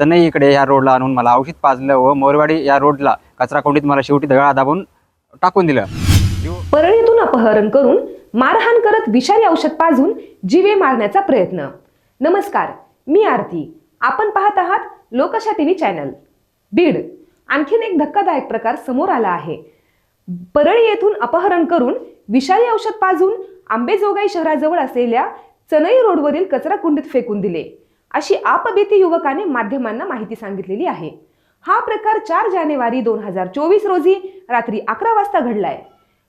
चेन्नई इकडे या रोडला आणून मला औषध पाजलं व मोरवाडी या रोडला कचरा कोंडीत मला शेवटी दगडा दाबून टाकून दिलं. परळीतून अपहरण करून मारहाण करत विषारी औषध पाजून जीवे मारण्याचा प्रयत्न. नमस्कार मी आरती. आपण पाहत आहात लोकशा टीव्ही चॅनल. बीड आणखीन एक धक्कादायक प्रकार समोर आला आहे. परळी येथून अपहरण करून विषारी औषध पाजून आंबेजोगाई शहराजवळ असलेल्या चनई रोडवरील कचरा कुंडीत फेकून दिले. अशी आपबीती युवकाने माध्यमांना माहिती सांगितलेली आहे. हा प्रकार चार जानेवारी दोन हजार चोवीस रोजी रात्री अकरा वाजता घडलाय.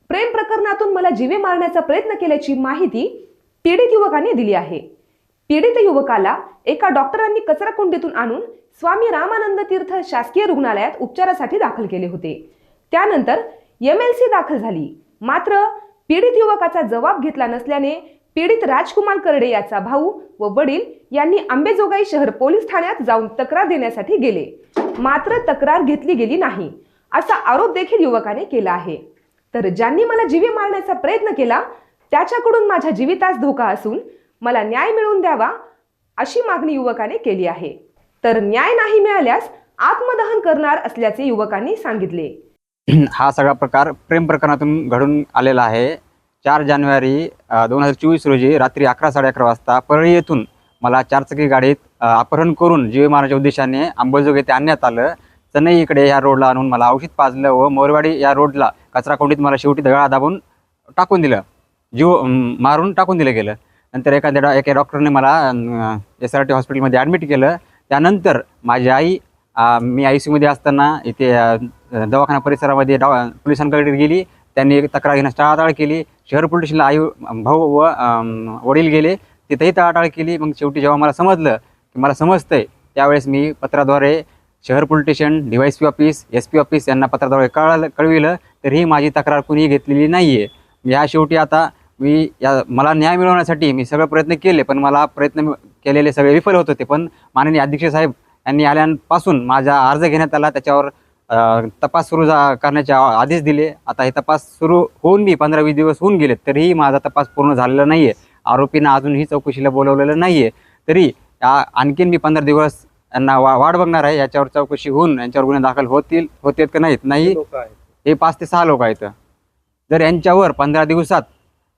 प्रेम प्रकरणातून मला जीवे मारण्याचा प्रयत्न केल्याची माहिती पीडित युवकाने दिली आहे. पीडित युवकाला एका डॉक्टरांनी कचराकुंडीतून आणून स्वामी रामानंद तीर्थ शासकीय रुग्णालयात उपचारासाठी दाखल केले होते. त्यानंतर एम एल सी दाखल झाली. मात्र पीडित युवकाचा जबाब घेतला नसल्याने पीडित राजकुमार करडे याचा भाऊ व वडील यांनी आंबेजोगाई शहर पोलीस ठाण्यात जाऊन तक्रार देण्यासाठी गेले. मात्र तक्रार घेतली गेली नाही असा आरोप देखील युवकाने केला आहे. तर ज्यांनी मला जीवे मारण्याचा प्रयत्न केला त्याच्याकडून माझ्या जीवितास धोका असून मला न्याय मिळवून द्यावा अशी मागणी युवकाने केली आहे. तर न्याय नाही मिळाल्यास आत्मदहन करणार असल्याचे युवकांनी सांगितले. हा सगळा प्रकार प्रेम प्रकरणातून घडून आलेला आहे. चार जानेवारी दोन हजार चोवीस रोजी रात्री अकरा साडे अकरा वाजता परळी येथून मला चारचाकी गाडीत अपहरण करून जीवे मारण्याच्या उद्देशाने अंबोजोग येथे आणण्यात आलं. चेन्नई इकडे या रोडला आणून मला औषध पाजलं व मोरवाडी या रोडला कचरा कोंडीत मला शेवटी दगडा दाबून टाकून दिलं. जीव मारून टाकून दिलं गेलं. नंतर एखाद्या डॉ एका डॉक्टरने मला एस आर टी हॉस्पिटलमध्ये ॲडमिट केलं. त्यानंतर माझी आई मी आय सी यूमध्ये असताना इथे दवाखाना परिसरामध्ये डॉ पोलिसांकडे गेली. त्यांनी एक तक्रार घेण्यास टाळाटाळ केली. शहर पोलीस स्टेशनला आई भाऊ व वडील गेले. तिथेही टाळाटाळ केली. मग शेवटी जेव्हा मला समजलं की मला समजतंय त्यावेळेस मी पत्राद्वारे शहर police station D Y P office S P office यांना पत्राद्वारे कळालं कळविलं तरीही माझी तक्रार कुणीही घेतलेली नाही आहे या शेवटी आता मी या मला न्याय मिळवण्यासाठी मी सगळे प्रयत्न केले पण मला प्रयत्न केलेले सगळे विफल होत होते. पण माननीय अध्यक्ष साहेब यांनी आल्यापासून माझा अर्ज घेण्यात आला. त्याच्यावर तपास सुरू जा करण्याचे आदेश दिले. आता हे तपास सुरू होऊन मी पंधरा वीस दिवस होऊन गेले तरीही माझा तपास पूर्ण झालेला नाही आहे आरोपींना अजूनही चौकशीला बोलवलेलं नाही आहे तरी आणखीन मी पंधरा दिवस यांना वा वाट बघणार आहे. याच्यावर चौकशी होऊन यांच्यावर गुन्हे दाखल होतील होतेत का नाहीत? नाही. हे पाच ते सहा लोक आहेत. जर यांच्यावर पंधरा दिवसात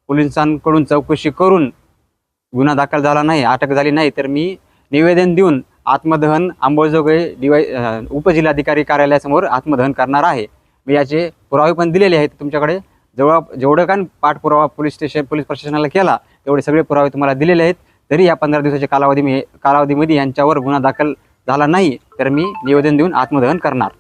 पोलिसांकडून चौकशी करून गुन्हा दाखल झाला नाही अटक झाली नाही तर मी निवेदन देऊन आत्मदहन अंबाजोगाई डिवाय उपजिल्हाधिकारी कार्यालयासमोर आत्मदहन करणार आहे. मी याचे पुरावे पण दिलेले आहेत तुमच्याकडे. जेवढा जेवढं का पाठपुरावा पोलीस स्टेशन पोलीस प्रशासनाला केला तेवढे सगळे पुरावे तुम्हाला दिलेले आहेत. तरी या पंधरा दिवसाच्या कालावधी मी कालावधीमध्ये यांच्यावर गुन्हा दाखल झाला नाही तर मी निवेदन देऊन आत्मदहन करणार.